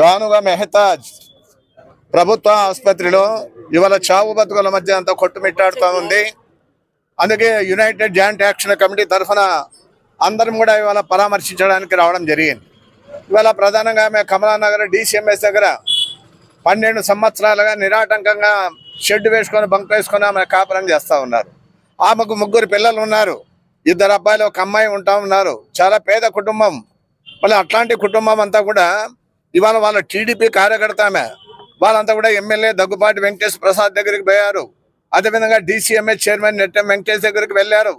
గానుగా మెహతాజ్ ప్రభుత్వ ఆసుపత్రిలో ఇవాళ చావు బతుకుల మధ్య అంతా కొట్టుమిట్టాడుతూ ఉంది. అందుకే యునైటెడ్ జాయింట్ యాక్షన్ కమిటీ తరఫున అందరం కూడా ఇవాళ పరామర్శించడానికి రావడం జరిగింది. ఇవాళ ప్రధానంగా ఆమె కమలానగర్ డిసిఎంఎస్ దగ్గర పన్నెండు సంవత్సరాలుగా నిరాటంకంగా షెడ్ వేసుకొని బంక్ వేసుకొని ఆమె కాపురం చేస్తూ ఉన్నారు. ఆమెకు ముగ్గురు పిల్లలు ఉన్నారు. ఇద్దరు అబ్బాయిలు ఒక అమ్మాయి ఉంటా ఉన్నారు. చాలా పేద కుటుంబం. మళ్ళీ అట్లాంటి కుటుంబం అంతా కూడా ఇవాళ వాళ్ళ టీడీపీ కార్యకర్త ఆమె. వాళ్ళంతా కూడా ఎమ్మెల్యే దగ్గుపాటి వెంకటేశ్వర ప్రసాద్ దగ్గరికి పోయారు. అదేవిధంగా డీసీఎంఏ చైర్మన్ నెట్టెం వెంకటేష్ దగ్గరికి వెళ్ళారు.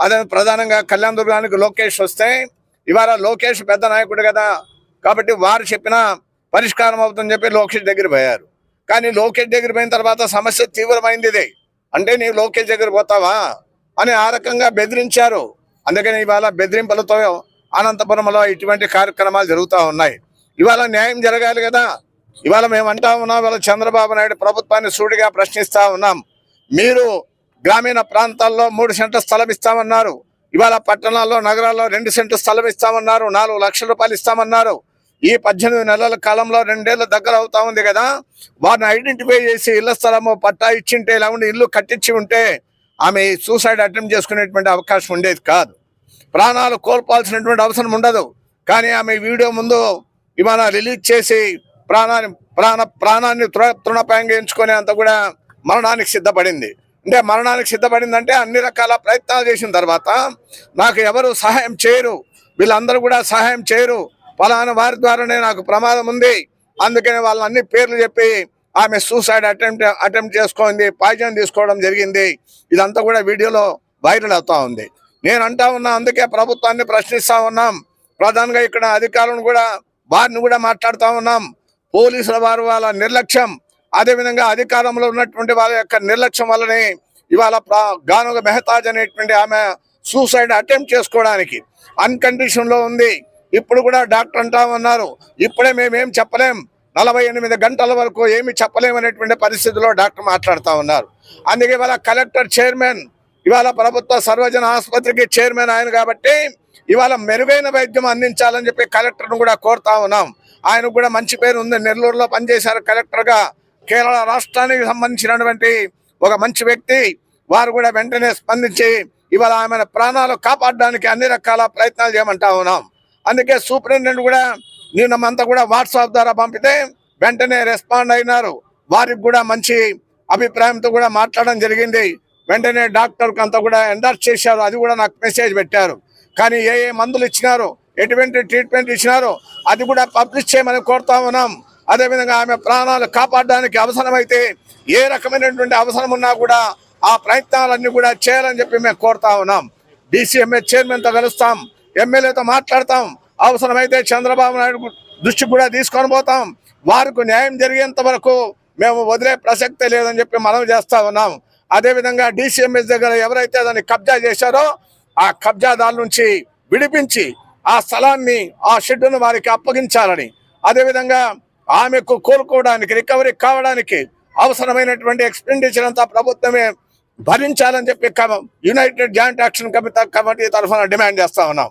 అదే ప్రధానంగా కళ్యాణ దుర్గానికి లోకేష్ వస్తే ఇవాళ లోకేష్ పెద్ద నాయకుడు కదా. కాబట్టి వారు చెప్పిన పరిష్కారం అవుతుందని చెప్పి లోకేష్ దగ్గర పోయారు. కానీ లోకేష్ దగ్గర పోయిన తర్వాత సమస్య తీవ్రమైంది ఇది. అంటే నీవు లోకేష్ దగ్గర పోతావా? అని ఆ రకంగా బెదిరించారు. అందుకని ఇవాళ బెదిరింపులతో అనంతపురంలో ఇటువంటి కార్యక్రమాలు జరుగుతూ ఉన్నాయి. ఇవాళ న్యాయం జరగాలి కదా. ఇవాళ మేము అంటా ఉన్నాం ఇవాళ చంద్రబాబు నాయుడు ప్రభుత్వాన్ని సూటిగా ప్రశ్నిస్తా ఉన్నాం. మీరు గ్రామీణ ప్రాంతాల్లో మూడు సెంట్ల స్థలం ఇస్తామన్నారు. ఇవాళ పట్టణాల్లో నగరాల్లో రెండు సెంట్లు స్థలం ఇస్తామన్నారు. నాలుగు లక్షల రూపాయలు ఇస్తామన్నారు. ఈ పద్దెనిమిది నెలల కాలంలో రెండేళ్ళు దగ్గర అవుతా ఉంది కదా. వారిని ఐడెంటిఫై చేసి ఇళ్ళ స్థలము పట్టా ఇచ్చింటే లేకుంటే ఇల్లు కట్టించి ఉంటే ఆమె సూసైడ్ అటెంప్ట్ చేసుకునేటువంటి అవకాశం ఉండేది కాదు. ప్రాణాలు కోల్పోవాల్సినటువంటి అవసరం ఉండదు. కానీ ఆమె వీడియో ముందు ఇవాళ రిలీజ్ చేసి ప్రాణాన్ని ప్రాణ ప్రాణాన్ని తృ తృణపాయంగా ఎంచుకునే అంత కూడా మరణానికి సిద్ధపడింది. అంటే మరణానికి సిద్ధపడిందంటే అన్ని రకాల ప్రయత్నాలు చేసిన తర్వాత నాకు ఎవరు సహాయం చేయరు. వీళ్ళందరూ కూడా సహాయం చేయరు. ఫలానా వారి ద్వారానే నాకు ప్రమాదం ఉంది. అందుకని వాళ్ళ అన్ని పేర్లు చెప్పి ఆమె సూసైడ్ అటెంప్ట్ అటెంప్ట్ చేసుకుంది పాయిజన్ తీసుకోవడం జరిగింది. ఇదంతా కూడా వీడియోలో వైరల్ అవుతా ఉంది. నేను అంటా ఉన్నా అందుకే ప్రభుత్వాన్ని ప్రశ్నిస్తా ఉన్నాం. ప్రధానంగా ఇక్కడ అధికారులను కూడా వారిని కూడా మాట్లాడుతూ ఉన్నాం. పోలీసుల వారు వాళ్ళ నిర్లక్ష్యం. అదేవిధంగా అధికారంలో ఉన్నటువంటి వాళ్ళ యొక్క నిర్లక్ష్యం వల్లనే ఇవాళ గానుగ మెహతాజ్ అనేటువంటి ఆమె సూసైడ్ అటెంప్ట్ చేసుకోవడానికి అన్కండిషన్లో ఉంది. ఇప్పుడు కూడా డాక్టర్ అంటా ఉన్నారు. ఇప్పుడే మేమేం చెప్పలేం. నలభై ఎనిమిది గంటల వరకు ఏమి చెప్పలేమనేటువంటి పరిస్థితిలో డాక్టర్ మాట్లాడుతూ ఉన్నారు. అందుకే ఇవాళ కలెక్టర్ చైర్మన్ ఇవాళ ప్రభుత్వ సర్వజన ఆసుపత్రికి చైర్మన్ ఆయన కాబట్టి ఇవాళ మెరుగైన వైద్యం అందించాలని చెప్పి కలెక్టర్ను కూడా కోరుతా ఉన్నాం. ఆయనకు కూడా మంచి పేరు ఉంది. నెల్లూరులో పనిచేశారు కలెక్టర్గా. కేరళ రాష్ట్రానికి సంబంధించినటువంటి ఒక మంచి వ్యక్తి. వారు కూడా వెంటనే స్పందించి ఇవాళ ఆమె ప్రాణాలు కాపాడడానికి అన్ని రకాల ప్రయత్నాలు చేయమంటా ఉన్నాం. అందుకే సూపరింటెండెంట్ కూడా నిన్నమంతా కూడా వాట్సాప్ ద్వారా పంపితే వెంటనే రెస్పాండ్ అయినారు. వారికి కూడా మంచి అభిప్రాయంతో కూడా మాట్లాడడం జరిగింది. వెంటనే డాక్టర్కి అంతా కూడా ఎండర్స్ చేశారు. అది కూడా నాకు మెసేజ్ పెట్టారు. కానీ ఏ ఏ మందులు ఇచ్చినారు ఎటువంటి ట్రీట్మెంట్ ఇచ్చినారో అది కూడా పబ్లిష్ చేయమని కోరుతా ఉన్నాం. అదేవిధంగా ఆమె ప్రాణాలు కాపాడడానికి అవసరమైతే ఏ రకమైనటువంటి అవసరం ఉన్నా కూడా ఆ ప్రయత్నాలన్నీ కూడా చేయాలని చెప్పి మేము కోరుతా ఉన్నాం. డిసిఎంఏ చైర్మన్తో కలుస్తాం. ఎమ్మెల్యేతో మాట్లాడతాం. అవసరమైతే చంద్రబాబు నాయుడు దృష్టి కూడా తీసుకొని పోతాం. వారికి న్యాయం జరిగేంత వరకు మేము వదిలే ప్రసక్తే లేదని చెప్పి మనం చేస్తా ఉన్నాం. అదేవిధంగా డిసిఎంఎస్ దగ్గర ఎవరైతే దాన్ని కబ్జా చేశారో ఆ కబ్జాదారుల నుంచి విడిపించి ఆ స్థలాన్ని ఆ షెడ్డును వారికి అప్పగించాలని. అదేవిధంగా ఆమెకు కోలుకోవడానికి రికవరీ కావడానికి అవసరమైనటువంటి ఎక్స్పెండిచర్ అంతా ప్రభుత్వమే భరించాలని చెప్పి comma- united joint action committee committee తరఫున డిమాండ్ చేస్తా ఉన్నాం.